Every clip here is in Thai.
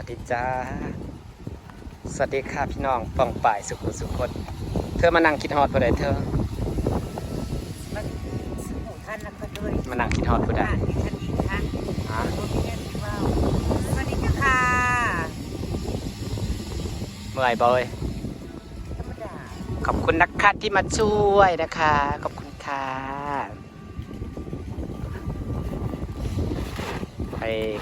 วัสดีจ้า สวัสดีค่ะพี่น้องป้องป่ายสุขุมสุขคน เธอมานั่งคิดฮอดผู้ใดเธอ มันสมุท่านนะคะด้วยมานั่งคิดฮอดผู้ใดบ้านดิฉันอีกค่ะฮะรถแค่ที่ว่าสวัสดีค่ะค่ะเมื่อยบอยธรรมดา ขอบคุณนะคะที่มาช่วยนะคะ ขอบคุณค่ะไอ้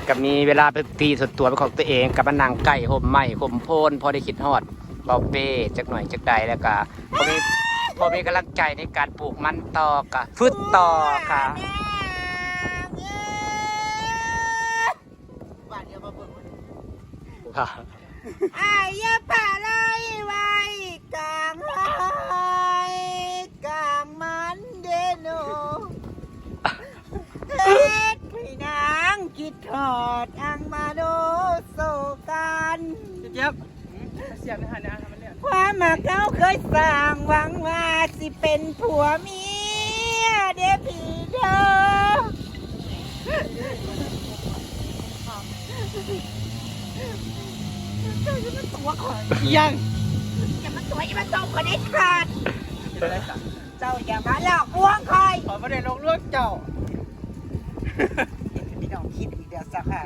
ก็มีเวลาไปตีส่วนตัวเป็นของตัวเองกับมานั่งไก่ห่มไหมห่มโพนพอได้คิดฮอดเบาเป้จักหน่อยจักใดแล้วก็พอมีพอมีกำลังใจในการปลูกมันต่อกะฟึดต่อค่ะบ้านเดียวมาเบิ่งค่ะอายอย่าผ่าไล่ไว้กลางไห้กลางมันเดโนเฮ็ดพี่นาง คิดทอดอังมาโนโซกันเจี๊ยบเสียบในหันนะทำมันเรียกความมาเขาเคยสร้างหวังว่าสิเป็นผัวเมียเดี๋ยวพี่เธอตัวข่อยยังอย่ามาตัวอย่ามาตบคนได้ขาดเป็นไรสักเจ้าอย่ามาหลอกลวงคอยขอประเด็นลงเลือกเจ้าพี่น้อง คิดอีกเดี๋ยวสักค่ะ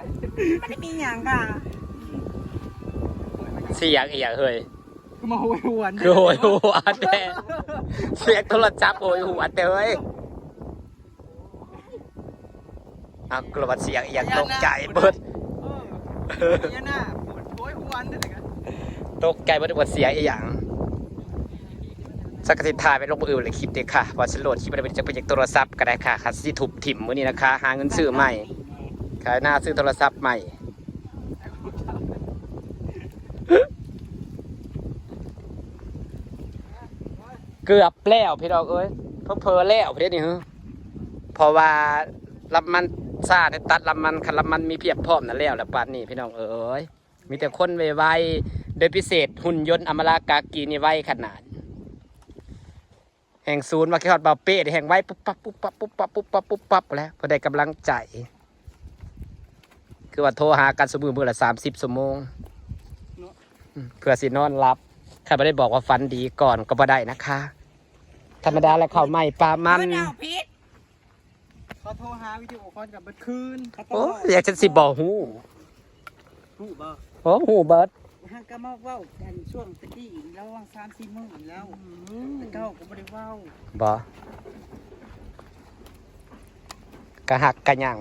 มันไม่มีอย่างค่ะเสียงเอียงเฮ้ยกูมาโหยหวนคือโหยหัวแต่เสียงโทรศัพท์โหยหัวแต่เฮ้ยอะกลัวเสียงเอียงตกใจเบิดเออเนี่ยน่าปวดโหยหวนเด็กตกใจเบิดว่าเสียงเอียงสักกะทิถ่ายไปลงมืออื่นเลยคลิปเด็กค่ะว่าฉันโหลดคลิปไปเป็นจะเป็นจากโทรศัพท์ก็ได้ค่ะคัสซี่ถูกถิ่มมื้อนี้นะคะ หาเงินซื้อใหม่ ขายหน้าซื้อโทรศัพท์ใหม่ เกือบแล้วพี่ดอกเอ้ยเพอเพอแล้วพี่นี่ฮะเพราะว่าลำมันซาในตัดลำมันคันลำมันมีเพียบพร้อมนั่นแล้วแหละปานนี้พี่น้องเอ้ยมีแต่คนไวๆโดยพิเศษหุ่นยนต์อมรากากีนี่ไวขนาดแห่งศูนย์มาแค่ฮอดเบาเป้แห่งไว้ปุ๊บปั๊บปุ๊บปั๊บปุ๊บปั๊บปุ๊บปั๊บปุ๊บปั๊บแล้วพอได้กำลังใจ คือว่าโทรหากันสมือมือละสามสิบชั่วโมงอืมเพื่อสินอนรับใครไม่ได้บอกว่าฟันดีก่อนก็บ่ได้นะคะ ธรรมดาแล้วเข้าไม่ปลามันเอเอาพิษเขาโทรหาวิดีโอคอลกับเบิดคืนโอ้ยอยากจะสิบอกหูหูบ่โอ้หูเบิร์ดฮังก็มาเว้ากันช่วงตะกี้ระหว่างสามสี่โมงแล้วแต่เก้าก็ไม่ได้เว้าบอกระหักกระหยัง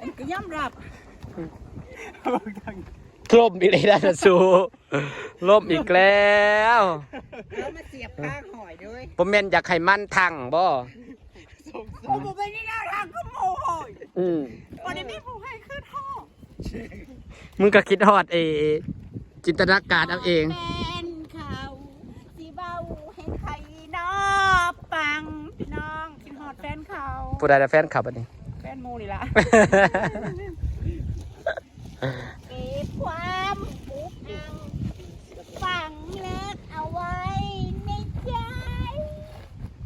อันก็ย่อมรับล่มอีกเลยนะสูล่มอีกแล้วแล้วมาเสียบข้างหอยด้วยผมเมนอยากให้มันทังบ่โอ้โหไปนี่น่าทางก็โมโหยอืมวันนี้พี่ผู้ให้ขึ้นห้องมึงก็คิดฮอดเอจินตนาการเอาเองแฟนเขาสีเบาให้ใครนอปังพี่น้องกินฮอดแฟนเขาผู้ใดละแฟนขับอันนี้แฟ นมูนี่ละเก็บความปุกอังฝังเลิกเอาไว้ในใจ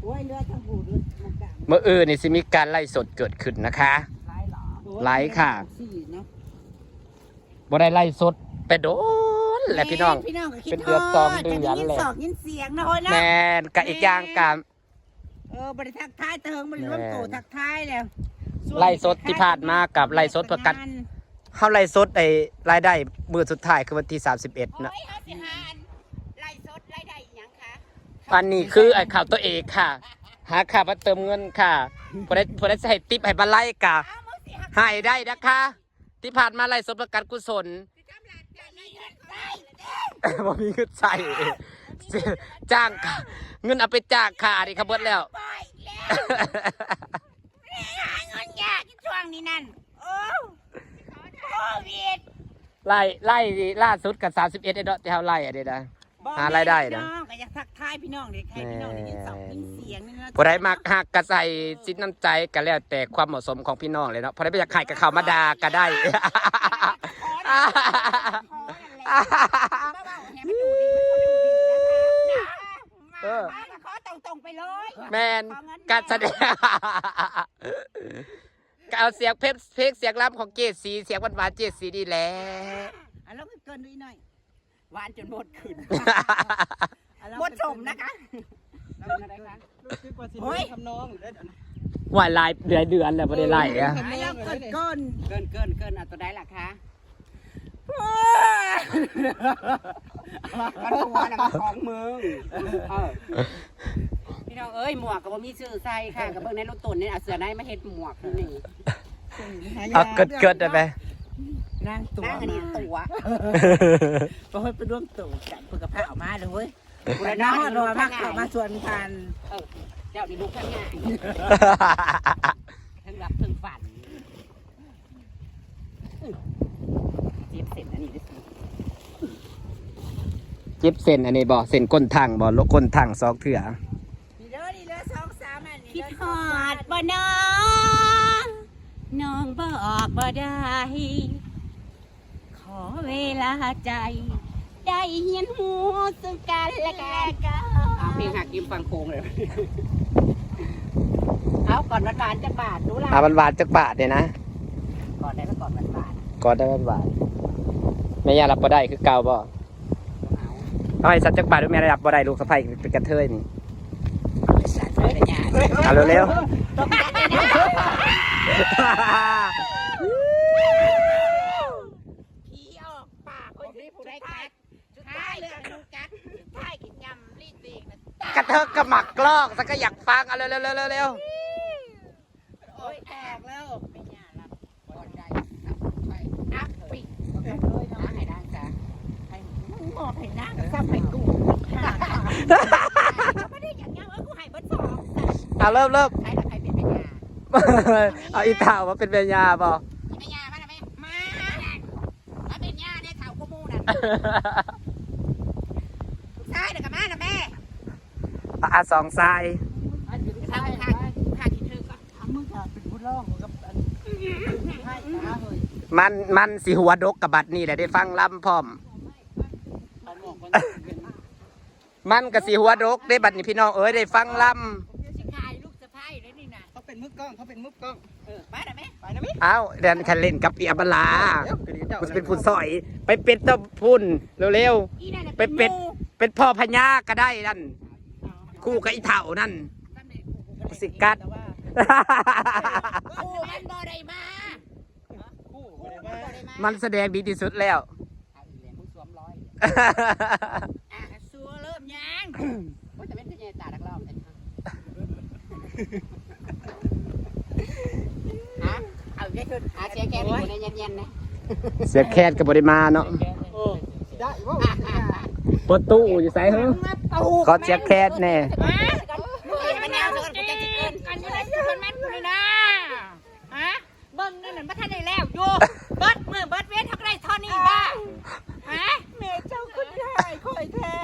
โอ้ยเลือดทั้งหูเลือดทั้งกลางเมื่ออื่นนี่สิมีการไล่สดเกิดขึ้นนะคะไล่หรอไล่ค่ะสี่เนาะบ่ได้ไล่สดไปโดนแหละพี่น้องพี่น้องก็คิดเป็นเดือนสองเดือนจะได้ยินแหละสอกยินเสียงนะโอ้ยนะแมนกับอีกอย่างกับเออบริทักทายเติงบริร่วมโตทักทายแล้ว ไล่สดที่ผ่านมากับไล่สดเพื่อกันเฮาไล่สดไอ้รายได้มือสุดท้ายคือวันที่ 31โอ้นะยห้าสิบห้าอันไล่สดไล่ได้อีกยังคะอันนี้คือไอ้ข่าวตัวเอกค่ะ หาค่ามาเติมเงินค่ะพอได้พอได้ใส่ติปให้มาไล่กะอ้าวมึงสิหักให้ได้นะคะ ที่ผ่านมาไล่สดประกันกุศล สิทำหลักจะมีเงินใส่บ่มีเงินใส่จ้างค่ะ เงินเอาไปจ้างค่ะนี่ครับเบิดแล้ว ปล่อยแล้ว หาเงิน ยากที่ช่วงนี้นั่นโอ้โควิดไล่ไล่ล่าสุดกับ31ไอ้ดอกที่เฮาไล่อะเด้นะหารายได้นะ พี่องก็อยากทักทายพี่น้องเด็กให้พี่น้องได้ยินสองยินเสียงนี่นะบ่ได้มักหักกะใส่สินน้ำใจก็แล้วแต่ความเหมาะสมของพี่น้องเลยเนาะพอได้ไปอยากขายกับเขามาด่าก็ได้ขอนั่นแหละขอนั่นแหละให้มันดูดีมันก็ดูดีนะคะเออ มามาขอตรงๆไปเลยแมนการแสดง ก็เอาเสียงเพลงเพลงเสียงรำของเจดสีเสียงหวานๆเจดสีดีแหล้วอะแล้วก็เกินด้วยหน่อยหวานจนหมดขึ้นหมดสมนะคะรู้สึกว่าสิโอ้ย ทำน้องเด้อเดี๋ยวนะหวานลายเดือนเดือนแล้วไม่ได้ไล่อะอะแล้วเกินก้นเกินเกินเกินเอาตัวได้ล่ะคะมันหัวน่ะมันของมึงเออพี่ น้องเอ้ยหมวกก็บ่มีชื่อใส่ค่ะกับเบิ่งในรถตุนนี่เอาเสื้อในมาเฮ็ดหมวกนี่เอาเกิดเกิดได้ไหมนั่งตัวนั่งอันนี้มาตัวเพราะให้ไปร่วมตัวกันเพื่อกับพระออกมาเลยเว้ยบุแต่รน้าณะรอมากออกมาส่วนพันเออเจ้านี่ลูกข้างง่ายทั้งรับทั้งฝันเจ็บเส้นอันนี้ด้วยสิจิบเส้นอันนี้บ่เส้นก้นถังบ่ลกก้นถังซอกเถื่อ น้องน้องบอกบ่ได้ ขอเวลาใจ ได้เหียนหูซึ่งกันและกันเอาเพลงหักยิ้มฟังโคงเลย เอาก่อนวันบานจะบาทดูล่ะอาบันบาทจักบาทเนี่ยนะก่อนได้แล้วก่อนวันบานก่อนได้บันบาทแม่ย่ารับบ่ได้คือเก่าบ่เอาเอาให้สัตว์จักบาทด้วยแม่รับบ่ได้ลูกสะใภ้เป็นกระเทยนี่สัตว์เลยเนี่ยเอาเร็ว ตการเลยนะพี่ออกปากคนที่ผู้ได้กัดสุดท้ายเลยลูกกัดท้ายกินยำรีดเองนะกระเทกกระหมักกลอกสักก็อยากฟังเอาเร็วๆเร็วๆเร็วโอ้ยแตกแล้วไม่ยารับก่อนได้ครับไปอัพปิดเลยนะให้ได้จ้ะให้หมึงบให้นั่งซ้ำให้กูไม่ได้อย่างยังเออกูให้เบิร์ดสองๆเอาเริ่มเริ่ม เอาอีเต่ามาเป็นแม่ย่าบ่พยามาแล้วไหมมาถ้าเป็นย่าได้ข่าวกูมูน่ะใช่เดี๋ยวกับมานะแม่อาสองทรายข้าวข้าวข้าวกินเธอก่อนมึงจะเป็นผู้ร้องกับอันให้นะเฮ้ยมันมันสิหัวดกกับบัดนี่แหละได้ฟังล่ำพร้อมเขาบอกว่ามันกับสีหัวดกได้บัดนี้พี่น้องเอ้ยได้ฟังล่เกล้องเขาเป็นมือกล้องเออไปนะแม่ไปนะมิำเอ้าเดินคันเล่นกับเปียบลาเดี๋ยวเดี๋ยวเจ้ากูจะเป็นผู้สอย ไปเป็นเต้าพุ่นเร็วอีนั่นน่ะๆไปเป็ดเป็นพ่อพญาก็ได้นั่นคู่กับอีเถ่านั่นสิกัดกูมันบ่ได้มาคู่กูบ่มันได้บ่มาได้มามันแสดงดีที่สุดแล้ว เอาอีกแล้วมึงสวมร้อยอะสัวเริ่มยังโอ้ยแต่เป็นที่ใหญ่ตาดักรอบเลยฮะเอา ได้ชุดอาเชียแกนี่อยู่ในเย็นๆนะเสียแคทกับบริมาเนาะได้ว่าอะอะอะปดตู้อยู่ไสเฮ้อขอเสียแคทแน่มามึงอย่ามาแนวเชิญกูจะจิกเกินกันอยู่ในคนมันกูเลยนะฮะเบิ่งนั่นน่ะบ่ทันได้แล้วอยู่เบิดมือเบิดเว้นเท่าไรเท่านี้บ้าฮะแม่เจ้าคุณยายคอยแท้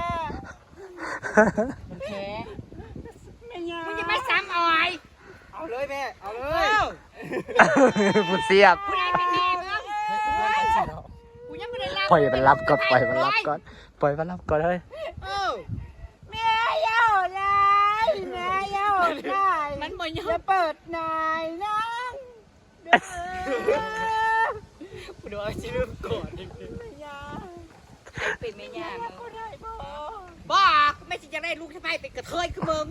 แข แม่ยา มึงจะไม่ซ้ำอ่อย เอาเลยแม่ เอาเลเอยอผู้เสียบกูได้เป็นแม่มึงกูยังไม่ได้รับปล่อยมันรับก่อนปล่อยมันรับก่อนปล่อยมันรับก่อนเฮ้ยเออแม่เย้าได้แม่เย้าได้มันบ่ยอจะมเปิดนายนั่งเด้อกูดูเอาชื่อก่อนแม่ยาเป็นแม่ย่าแม่ก็ได้บ่บ้าไม่ใช่จะได้ลูกสะใภ้เป็นกระเทยคือมึง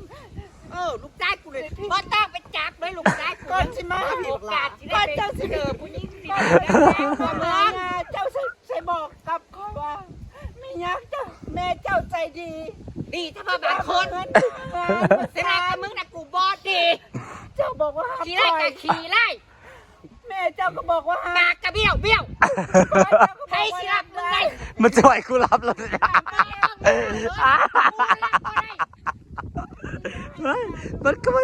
เออลูกชายกูเลยบ่ต้องไปจับเลยลูกชายกูก่อนสิมาโอกาสที่ก่ได้อนเจ้าสิเจอผู้หญิงดีก่อนๆเจ้าแล้วสิแม่มามึงเจ้าสิใส่บอกกับคอยว่าแม่ยักษ์เจ้าแม่เจ้าใจดีดีถ้าพ่อบางคนเงินเสร็จแล้วกับมึงนะกูบอดดี เจ้าบอกว่าห้ามขี่ปไล่ล่อยกับขี่ไล่แม่เจ้าก็บอกว่าห้ามปากกระเบี้ยวเบี้ยวให้เชือกมึงได้มันจะไหวกูรับแล้วนะ เฮ้ยมันก็ไม่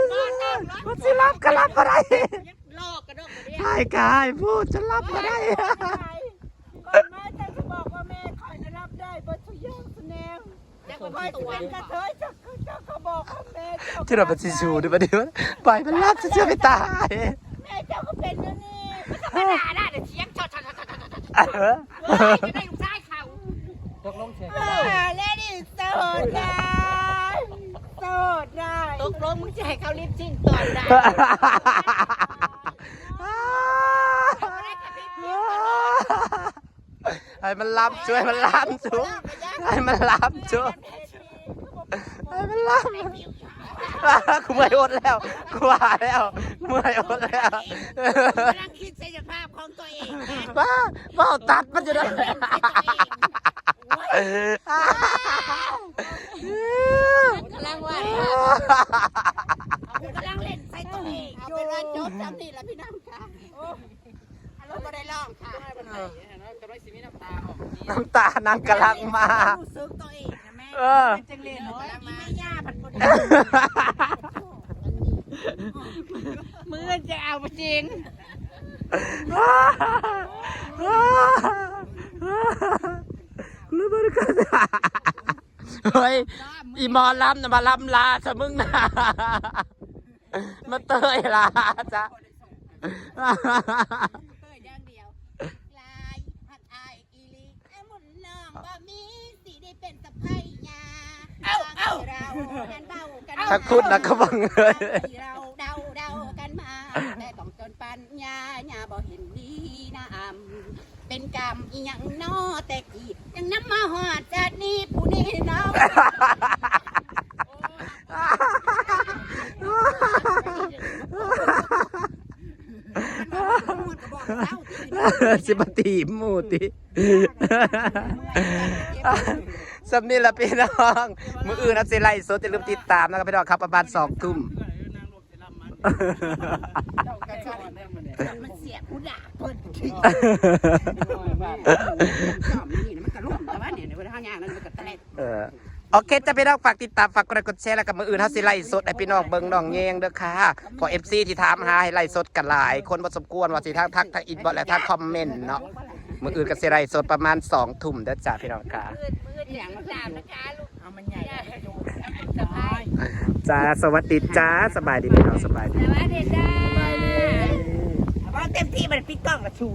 มันสิรับก็รับก็ได้ลอกกระดกกระเดี่ยวใช่กายพูดจะรับก็ได้ก่อนมาเจ้าจะบอกว่าแม่คอยจะรับได้บททุกอย่างแสดงแล้วคก็อยตัจะวเป็นกระเทยเจ้าเจ้าก็บอกว่าแม่เจ้าที่เราเป็นชิชูดิบัดเดี๋ยวปล่อยมันรับจะเชื่อไม่ตายแม่เจ้าก็เป็นอย่างนี้ธรรมดาได้เดี๋ยวเชียงชดชดชดชดชดชดเออเฮ้ยจะได้ลูกชายเขาตกลงเสร็จอ่าและนี่โสดได้โสดได้ตก ลงมึงจะให้เขาลิปซิ่งต่อได้ไอ้มันล้ำช่วยมันล้ำช่วยไอ้มันล้ำช่วยไอ้มันล้ำกูไม่อดแล้วกูว่าแล้วเมื่อยอดแล้วกำลังคิดศัภาพของตัวเองบ้าบ้าตัดมันจะได้ กำลังว่ากูกำลังเล่นใส่ตัวเองเอาเป็นว่าจบจำนี่แหละพี่น้องค่ะเราไม่ได้ร้องค่ะน้ำตานางกำลังมา รู้สึกตัวเองนะแม่เออ จังเลยเนาะอีแม่ยาผัดคนมือจะเอาไปจริงรู้บริการเฮ้ย อีหมอลำนะมาลำลาซะมึงนะมาเตยลาจ้ะเปิดอย่างเดียวลายหักอายอีลีไอ้หมุนน้องบ่มีสีได้เป็นสะพ้ายยาเอาเอาเรางานเบากันถ้าคุณนะก็บังเลยเราเดาเดากันมาแต่ต้องจนปัญญาญาบ่เห็นดีนะอำเป็นกรรมอีหยังน้อแต่กี่ยังนำมาหอดจากนี้ผู้ นี้เนาะสิบตีหมูติสำนี่ละพี่น้อง มืออื่นนะสิไล่สดจะลืมติดตามนะครับพี่น้องครับประมาณสองทุ่มมันเสียกูด่าเพิ่นจอมนี่นะมันกระลุ่มแต่ว่าเนี่ยในเวลาย่างนั้นมันกระแตะ เออโอเคจะพี่น้องฝากติดตามฝากกดไลค์กดแชร์แล้วกับมืออื่นเฮาสิไล่สดให้พี่น้องเบิ่งน้องแยงเด้อค่ะพอ FC ที่ถามหาให้ไล่สดกันหลาย คนบ่สมควรว่าสิทักทักทางอินบ็อกซ์และทางคอมเมนต์เนาะมืออื่นก็สิไล่สดประมาณ2ทุ่มเด้อจ้าพี่น้องค่ะมืดมืดอย่างมันดามนะคะลูกเอามันใหญ่สบายจ้าสวัสดีจ้าสบายดีพี่น้องสบายดีสวัสดีจ้าว่าเต็มที่มันปิดกล้องกับชู